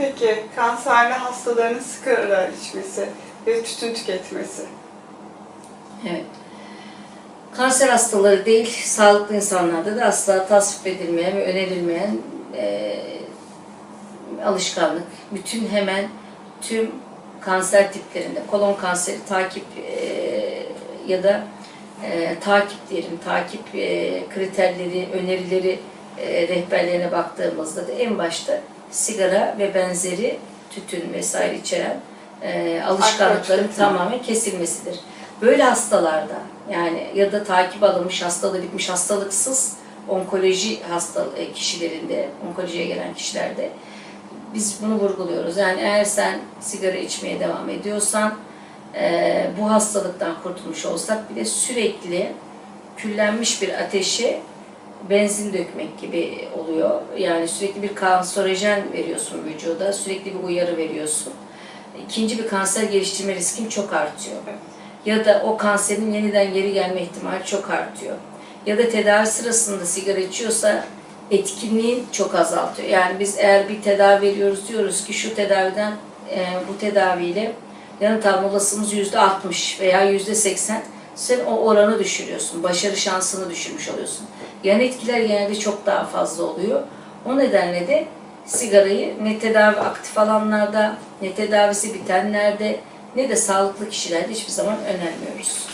Peki kanserli hastaların sigara içmesi ve tütün tüketmesi. Evet. Kanser hastaları değil, sağlıklı insanlarda da asla tasvip edilmeyen ve önerilmeyen eee, alışkanlık. Bütün hemen tüm kanser tiplerinde, kolon kanseri takip eee, ya da eee, takip diyelim, takip eee, kriterleri, önerileri eee, rehberlerine baktığımızda da en başta sigara ve benzeri tütün vesaire içeren eee, alışkanlıkların tüketimi. tamamen kesilmesidir. Böyle hastalarda yani ya da takip alınmış hastalığı bitmiş hastalıksız onkoloji hasta e, kişilerinde, onkolojiye gelen kişilerde biz bunu vurguluyoruz. Yani eğer sen sigara içmeye devam ediyorsan e, bu hastalıktan kurtulmuş olsak bile sürekli küllenmiş bir ateşe benzin dökmek gibi oluyor. Yani sürekli bir kanserojen veriyorsun vücuda, sürekli bir uyarı veriyorsun. İkinci bir kanser geliştirme riskin çok artıyor ya da o kanserin yeniden geri gelme ihtimali çok artıyor. Ya da tedavi sırasında sigara içiyorsa etkinliğin çok azaltıyor. Yani biz eğer bir tedavi veriyoruz diyoruz ki şu tedaviden e, bu tedaviyle yanıt alma olasılığımız yüzde 60 veya yüzde 80 sen o oranı düşürüyorsun. Başarı şansını düşürmüş oluyorsun. Yan etkiler genelde çok daha fazla oluyor. O nedenle de sigarayı ne tedavi aktif alanlarda ne tedavisi bitenlerde ne de sağlıklı kişilerde hiçbir zaman önermiyoruz.